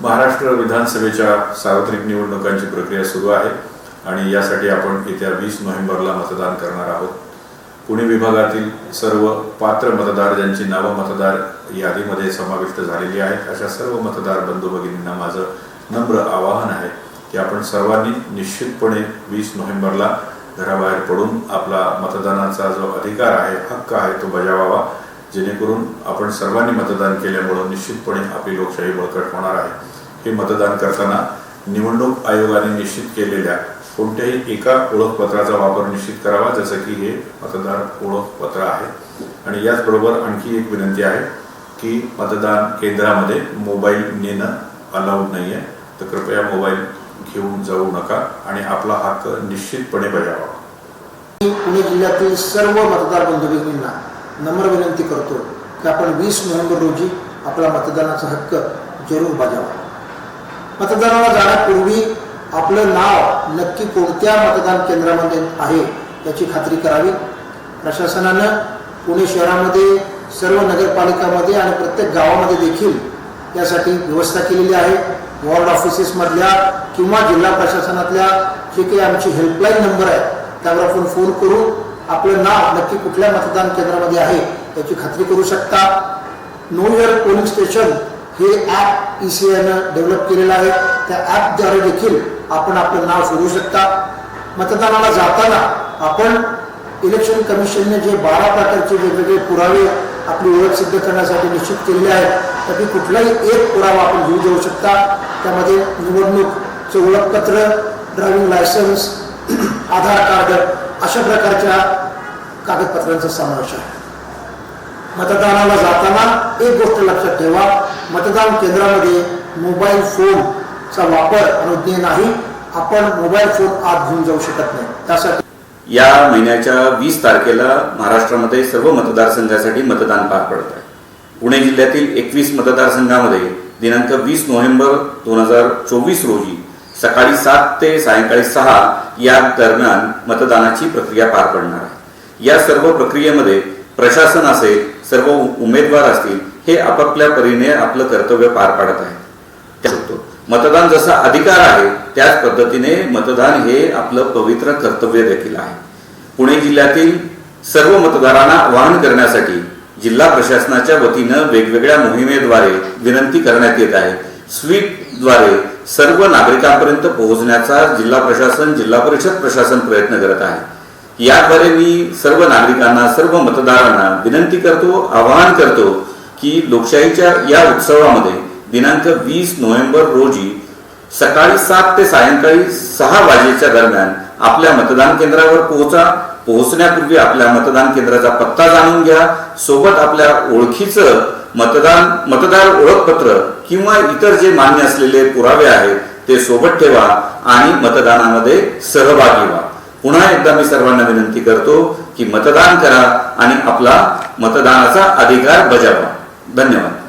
महाराष्ट्र विधानसभेच्या सार्वत्रिक निवडणुकांची प्रक्रिया सुरू आहे आणि यासाठी आपण येत्या वीस नोव्हेंबरला मतदान करणार आहोत. पुणे विभागातील सर्व पात्र मतदार ज्यांची नावं मतदार यादीमध्ये समाविष्ट झालेली आहेत अशा सर्व मतदार बंधू भगिनींना माझं नम्र आवाहन आहे की आपण सर्वांनी निश्चितपणे वीस नोव्हेंबरला घराबाहेर पडून आपला मतदानाचा जो अधिकार आहे हक्क आहे तो बजावावा. जेणेकरून आपण सर्वांनी मतदान केल्यामुळं निश्चितपणे आपली लोकशाही बळकट होणार आहे. हे मतदान करताना निवडणूक आयोगाने निश्चित केलेल्या कोणत्याही एका ओळखपत्राचा वापर निश्चित करावा जसं की हे मतदार ओळखपत्र आहे. आणि याचबरोबर आणखी एक विनंती आहे की मतदान केंद्रामध्ये मोबाईल नेणं अलाउड नाही आहे तर कृपया मोबाईल घेऊन जाऊ नका आणि आपला हक्क निश्चितपणे बजावा. पुणे जिल्ह्यातील सर्व मतदार बंधू भगिनींना नम्र विनंती करतो की आपण वीस नोव्हेंबर रोजी आपला मतदानाचा हक्क जरूर बजावा. मतदानाला जाण्यापूर्वी आपलं नाव नक्की कोणत्या मतदान केंद्रामध्ये आहे याची खात्री करावी. प्रशासनानं पुणे शहरामध्ये सर्व नगरपालिकामध्ये आणि प्रत्येक गावामध्ये देखील यासाठी व्यवस्था केलेली आहे. वॉर्ड ऑफिसेसमधल्या किंवा जिल्हा प्रशासनातल्या जे काही आमची हेल्पलाईन नंबर आहे त्यावर आपण फोन करून आपलं नाव नक्की कुठल्या मतदान केंद्रामध्ये आहे याची खात्री करू शकता. नो युअर पोलिंग स्टेशन हे ॲप ई सी आयनं डेव्हलप केलेलं आहे. त्या ॲपद्वारे देखील आपण आपलं नाव शोधू शकता. मतदानाला जाताना आपण इलेक्शन कमिशनने जे बारा प्रकारचे वेगवेगळे पुरावे आपली ओळख सिद्ध करण्यासाठी निश्चित केलेले आहेत त्यापैकी कुठलाही एक पुरावा आपण घेऊन देऊ शकता. त्यामध्ये निवडणूकचं ओळखपत्र ड्रायव्हिंग लायसन्स आधार कार्ड अशा प्रकारच्या कागदपत्रांचा समावेश आहे. मतदानाला जाताना एक गोष्ट लक्षात ठेवा मतदान केंद्रामध्ये मोबाईल फोनचा वापर अनुज्ञेय नाही आपण मोबाईल फोन आत घेऊन जाऊ शकत नाही. त्यासाठी या महिन्याच्या वीस तारखेला महाराष्ट्रामध्ये सर्व मतदारसंघासाठी मतदान पार पडत आहे. पुणे जिल्ह्यातील एकवीस मतदारसंघामध्ये दिनांक वीस नोव्हेंबर दोन हजार चोवीस रोजी सकाळी सात ते सायंकाळी सहा या दरम्यान मतदानाची प्रक्रिया पार पडणार आहे. या सर्व प्रक्रियेमध्ये प्रशासन असेल सर्व उमेदवार असतील हे आपापल्या परीने आपलं कर्तव्य पार पाडत आहे मतदान जसा अधिकार आहे त्याच पद्धतीने मतदान हे आपलं पवित्र कर्तव्य देखील आहे. पुणे जिल्ह्यातील सर्व मतदारांना आवाहन करण्यासाठी जिल्हा प्रशासनाच्या वतीनं वेगवेगळ्या मोहिमेद्वारे विनंती करण्यात येत आहे. स्वीपद्वारे सर्व नागरिकांपर्यंत पोहोचण्याचा जिल्हा प्रशासन जिल्हा परिषद प्रशासन प्रयत्न करत आहे. याद्वारे मी सर्व नागरिकांना सर्व मतदारांना विनंती करतो आवाहन करतो की लोकशाहीच्या या उत्सवामध्ये दिनांक वीस नोव्हेंबर रोजी सकाळी सात ते सायंकाळी सहा वाजेच्या दरम्यान आपल्या मतदान केंद्रावर पोहोचा. पोहोचण्यापूर्वी आपल्या मतदान केंद्राचा पत्ता जाणून घ्या. सोबत आपल्या ओळखीचं मतदान मतदार ओळखपत्र किंवा इतर जे मान्य असलेले पुरावे आहेत ते सोबत ठेवा आणि मतदानामध्ये सहभागी व्हा. पुन्हा एकदा मी सर्वांना विनंती करतो की मतदान करा आणि आपला मतदानाचा अधिकार बजावा. धन्यवाद.